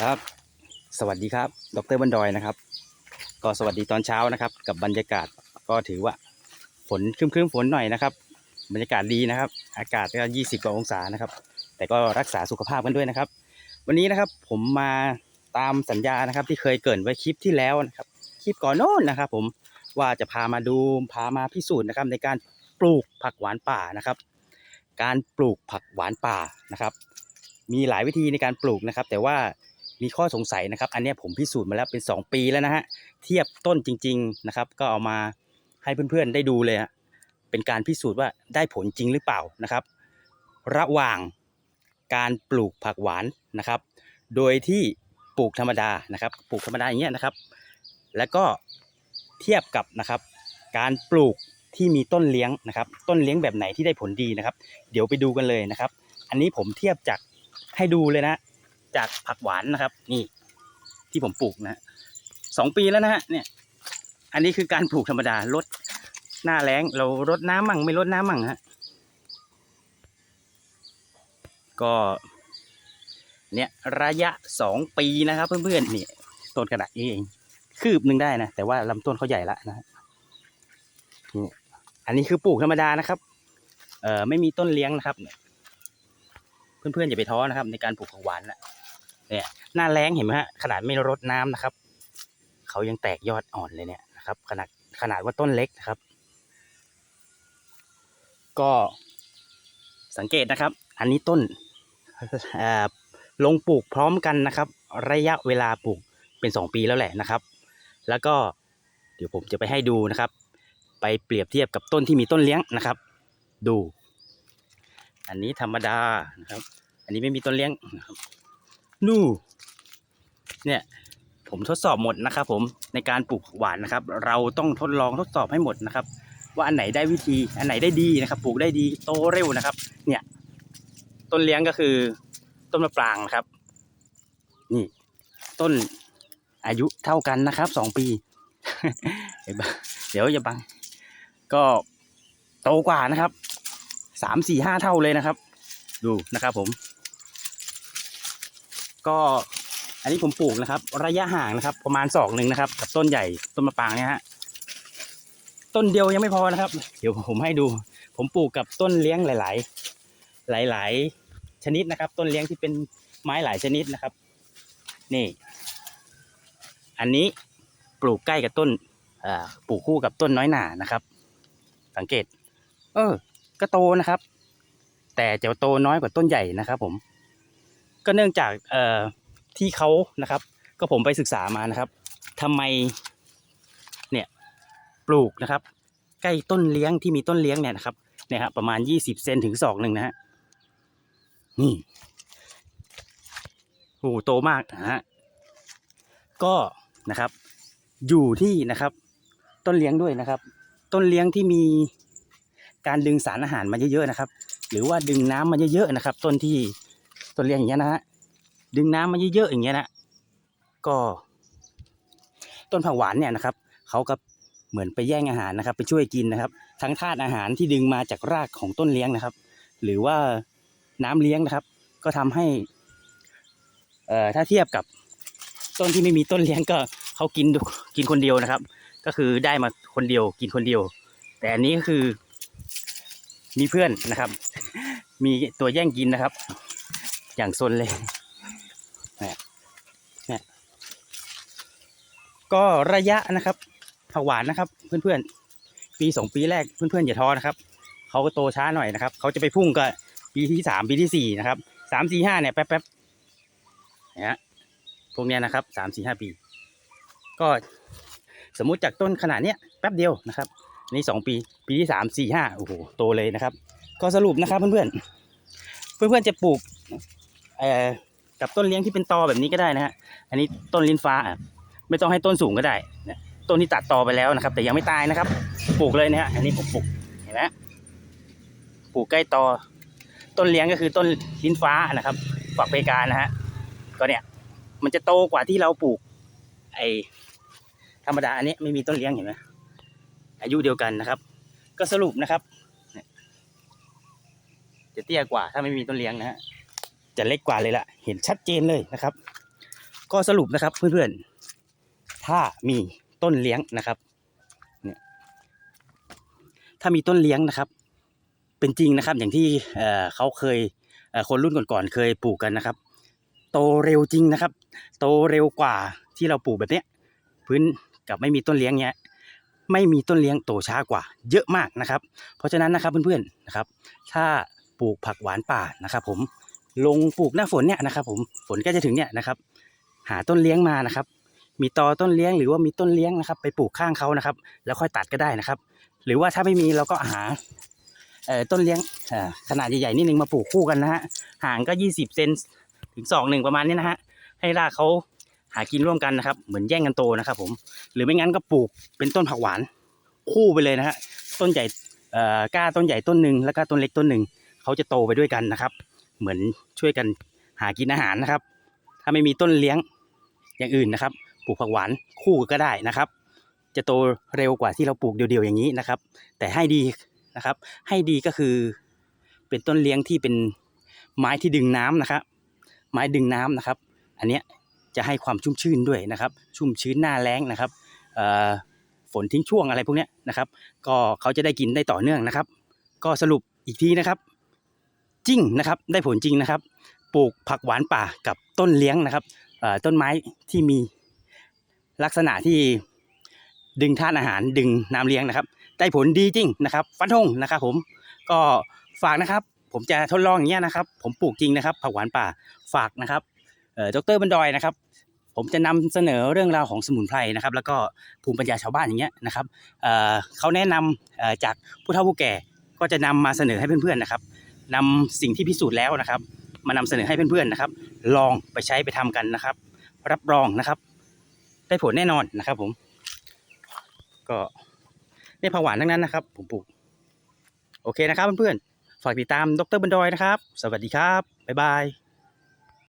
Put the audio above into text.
ครับ สวัสดีครับ ดรบันดอยนะครับ ก็สวัสดีตอนเช้านะครับ กับบรรยากาศก็ถือว่าฝนครึ้มๆฝนหน่อยนะครับ บรรยากาศดีนะครับ อากาศก็ยี่สิบกว่าองศานะครับ แต่ก็รักษาสุขภาพกันด้วยนะครับ วันนี้นะครับผมมาตามสัญญานะครับที่เคยเกินไว้คลิปที่แล้วนะครับ คลิปก่อนโน้นนะครับ ผมว่าจะพามาดูพามาพิสูจน์นะครับในการปลูกผักหวานป่านะครับ การปลูกผักหวานป่านะครับ มีหลายวิธีในการปลูกนะครับ แต่ว่า มีข้อสงสัยนะครับ อันนี้ผมพิสูจน์มาแล้วเป็น 2 ปีแล้วนะฮะเทียบต้นจริง ๆนะครับ ก็เอามาให้เพื่อนๆได้ดูเลยฮะเป็นการพิสูจน์ว่าได้ผลจริงหรือเปล่านะครับ ระหว่างการปลูกผักหวานนะครับ โดยที่ปลูกธรรมดานะครับ ปลูกธรรมดาอย่างเงี้ยนะครับ แล้วก็เทียบกับนะครับ การปลูกที่มีต้นเลี้ยงนะครับ ต้นเลี้ยงแบบไหนที่ได้ผลดีนะครับ เดี๋ยวไปดูกันเลยนะครับ อันนี้ผมเทียบจากให้ดูเลยนะ จากผักหวานนะครับ นี่ที่ผมปลูกนะสองปีแล้วนะฮะเนี่ยอันนี้คือการปลูกธรรมดาลดหน้าแล้งเรารดน้ำมั่งไม่รดน้ำมั่งฮะก็เนี่ยระยะสองปีนะครับ เพื่อนๆนี่ต้นกระดาษนี้เองคืบหนึ่งได้นะแต่ว่าลำต้นเขาใหญ่ละนะฮะนี่อันนี้คือปลูกธรรมดานะครับ เอ่อไม่มีต้นเลี้ยงนะครับเนี่ยเพื่อนๆอย่าไปท้อนะครับ ในการปลูกผักหวานนะ เนี่ยหน้าแรงเห็นไหมฮะขนาดไม่รดน้ำนะครับเขายังแตกยอดอ่อนเลยเนี่ยนะครับ ขนาดขนาดว่าต้นเล็กนะครับ ก็สังเกตนะครับ อันนี้ต้นลงปลูกพร้อมกันนะครับ ระยะเวลาปลูกเป็นสองปีแล้วแหละนะครับ แล้วก็เดี๋ยวผมจะไปให้ดูนะครับ ไปเปรียบเทียบกับต้นที่มีต้นเลี้ยงนะครับ ดู อันนี้ธรรมดานะครับ อันนี้ไม่มีต้นเลี้ยงนะครับ นู่เนี่ย ผมทดสอบหมดนะครับผมในการปลูกหวานนะครับ เราต้องทดลองทดสอบให้หมดนะครับ ว่าอันไหนได้วิธีอันไหนได้ดีนะครับ ปลูกได้ดีโตเร็วนะครับ เนี่ย ต้นเลี้ยงก็คือ ต้นมะปรางนะครับ นี่ ต้นอายุเท่ากันนะครับสองปี เดี๋ยวอย่าบัง ก็โตกว่านะครับสามสี่ห้าเท่าเลยนะครับ ดูนะครับผม ก็อันนี้ผมปลูกนะครับ ระยะห่างนะครับ ประมาณศอกหนึ่งนะครับ กับต้นใหญ่ต้นมะปรางเนี่ยฮะต้นเดียวยังไม่พอนะครับ เดี๋ยวผมให้ดู ผมปลูกกับต้นเลี้ยงหลาย ๆ หลาย ๆ ชนิดนะครับ ต้นเลี้ยงที่เป็นไม้หลายชนิดนะครับ นี่ อันนี้ปลูกใกล้กับต้นปลูกคู่กับต้นน้อยหนานะครับ สังเกต เออ ก็โตนะครับ แต่จะโตน้อยกว่าต้นใหญ่นะครับ ผม ก็เนื่องจากเอ่อที่เขานะครับ ก็ผมไปศึกษามานะครับทำไมเนี่ยปลูกนะครับ ใกล้ต้นเลี้ยงที่มีต้นเลี้ยงเนี่ยนะครับเนี่ยครับประมาณยี่สิบเซนถึงศอกหนึ่งนะฮะนี่โอ้โหโตมากนะฮะก็นะครับ อยู่ที่นะครับ ต้นเลี้ยงด้วยนะครับ ต้นเลี้ยงที่มีการดึงสารอาหารมาเยอะๆนะครับ หรือว่าดึงน้ำมาเยอะๆนะครับ ต้นที่ ต้นเลี้ยงอย่างเงี้ยนะฮะดึงน้ำมาเยอะๆอย่างเงี้ยนะก็ ต้นผักหวานเนี่ยนะครับเขาก็เหมือนไปแย่งอาหารนะครับ ไปช่วยกินนะครับ ทั้งธาตุอาหารที่ดึงมาจากรากของต้นเลี้ยงนะครับ หรือว่าน้ำเลี้ยงนะครับ ก็ทำให้เอ่อถ้าเทียบกับต้นที่ไม่มีต้นเลี้ยงก็เขากินกินคนเดียวนะครับ ก็คือได้มาคนเดียวกินคนเดียว แต่อันนี้ก็คือมีเพื่อนนะครับ มีตัวแย่งกินนะครับ อย่างซนเลยเนี่ยเนี่ยก็ระยะนะครับผักหวานนะครับ เพื่อนๆ ปีสองปีแรกเพื่อนๆอย่าท้อนะครับเขาก็โตช้าหน่อยนะครับเขาจะไปพุ่งก็ปีที่สามปีที่สี่นะครับสามสี่ห้าเนี่ยแป๊บๆเนี่ยพวกเนี้ยนะครับสามสี่ห้าปี ก็สมมุติจากต้นขนาดเนี้ยแป๊บเดียวนะครับนี่สองปี ปีที่สามสี่ห้าโอ้โหโตเลยนะครับ ก็สรุปนะครับเพื่อนๆเพื่อนๆจะปลูก เอ่อกับต้นเลี้ยงที่เป็นตอแบบนี้ก็ได้นะฮะอันนี้ต้นลิ้นฟ้าไม่ต้องให้ต้นสูงก็ได้นะต้นที่ตัดตอไปแล้วนะครับ แต่ยังไม่ตายนะครับ ปลูกเลยนะฮะอันนี้ผมปลูกเห็นไหมปลูกใกล้ตอ ต้นเลี้ยงก็คือต้นลิ้นฟ้านะครับฝักเพกานะฮะก็เนี่ย มันจะโตกว่าที่เราปลูก ไอธรรมดาอันนี้ไม่มีต้นเลี้ยงเห็นไหมอายุเดียวกันนะครับ ก็สรุปนะครับจะเตี้ยกว่าถ้าไม่มีต้นเลี้ยงนะฮะ จะเล็กกว่าเลยละเห็นชัดเจนเลยนะครับ ก็สรุปนะครับเพื่อนๆ ถ้ามีต้นเลี้ยงนะครับเนี่ยถ้ามีต้นเลี้ยงนะครับ เป็นจริงนะครับ อย่างที่เเขาเคยเคนรุ่นก่อนๆเคยปลูกกันนะครับ โตเร็วจริงนะครับ โตเร็วกว่าที่เราปลูกแบบเนี้ยพื้นกับไม่มีต้นเลี้ยงเนี้ยไม่มีต้นเลี้ยงโตช้ากว่า เยอะมากนะครับ เพราะฉะนั้นนะครับเพื่อนๆนะครับ ถ้าปลูกผักหวานป่านะครับ ผม ลงปลูกหน้าฝนเนี่ยนะครับ ผมฝนก็จะถึงเนี่ยนะครับ หาต้นเลี้ยงมานะครับ มีตอต้นเลี้ยงหรือว่ามีต้นเลี้ยงนะครับ ไปปลูกข้างเขานะครับ แล้วค่อยตัดก็ได้นะครับ หรือว่าถ้าไม่มีเราก็หาเอ่อต้นเลี้ยงขนาดใหญ่ๆนิดนึงมาปลูกคู่กันนะฮะห่างก็ยี่สิบเซนถึงสองหนึ่งประมาณนี้นะฮะให้รากเขาหากินร่วมกันนะครับ เหมือนแย่งกันโตนะครับ ผมหรือไม่งั้นก็ปลูกเป็นต้นผักหวานคู่ไปเลยนะฮะต้นใหญ่เอ่อก้าต้นใหญ่ต้นหนึ่งแล้วก็ต้นเล็กต้นหนึ่งเขาจะโตไปด้วยกันนะครับ เหมือนช่วยกันหากินอาหารนะครับ ถ้าไม่มีต้นเลี้ยงอย่างอื่นนะครับ ปลูกผักหวานคู่ก็ได้นะครับ จะโตเร็วกว่าที่เราปลูกเดียวๆอย่างนี้นะครับ แต่ให้ดีนะครับ ให้ดีก็คือเป็นต้นเลี้ยงที่เป็นไม้ที่ดึงน้ำนะครับ ไม้ดึงน้ำนะครับ อันเนี้ยจะให้ความชุ่มชื่นด้วยนะครับ ชุ่มชื้นหน้าแล้งนะครับฝนทิ้งช่วงอะไรพวกเนี้ยนะครับ ก็เขาจะได้กินได้ต่อเนื่องนะครับ ก็สรุปอีกทีนะครับ จริงนะครับ ได้ผลจริงนะครับ ปลูกผักหวานป่ากับต้นเลี้ยงนะครับต้นไม้ที่มีลักษณะที่ดึงธาตุอาหารดึงน้ำเลี้ยงนะครับ ได้ผลดีจริงนะครับฟันธงนะครับ ผมก็ฝากนะครับ ผมจะทดลองอย่างเงี้ยนะครับ ผมปลูกจริงนะครับ ผักหวานป่าฝากนะครับเอ่อดรบันดอยนะครับ ผมจะนำเสนอเรื่องราวของสมุนไพรนะครับ แล้วก็ภูมิปัญญาชาวบ้านอย่างเงี้ยนะครับเเขาแนะนำเอ่อจากผู้เฒ่าผู้แก่ก็จะนำมาเสนอให้เพื่อนๆนะครับ นำสิ่งที่พิสูจน์แล้วนะครับ มานำเสนอให้เพื่อนๆนะครับ ลองไปใช้ไปทำกันนะครับ รับรองนะครับ ได้ผลแน่นอนนะครับ ผม ก็ในผักหวานทั้งนั้นนะครับ ผมปลูกโอเคนะครับเพื่อนๆฝากติดตามดรบันดอยนะครับ สวัสดีครับบ๊ายบาย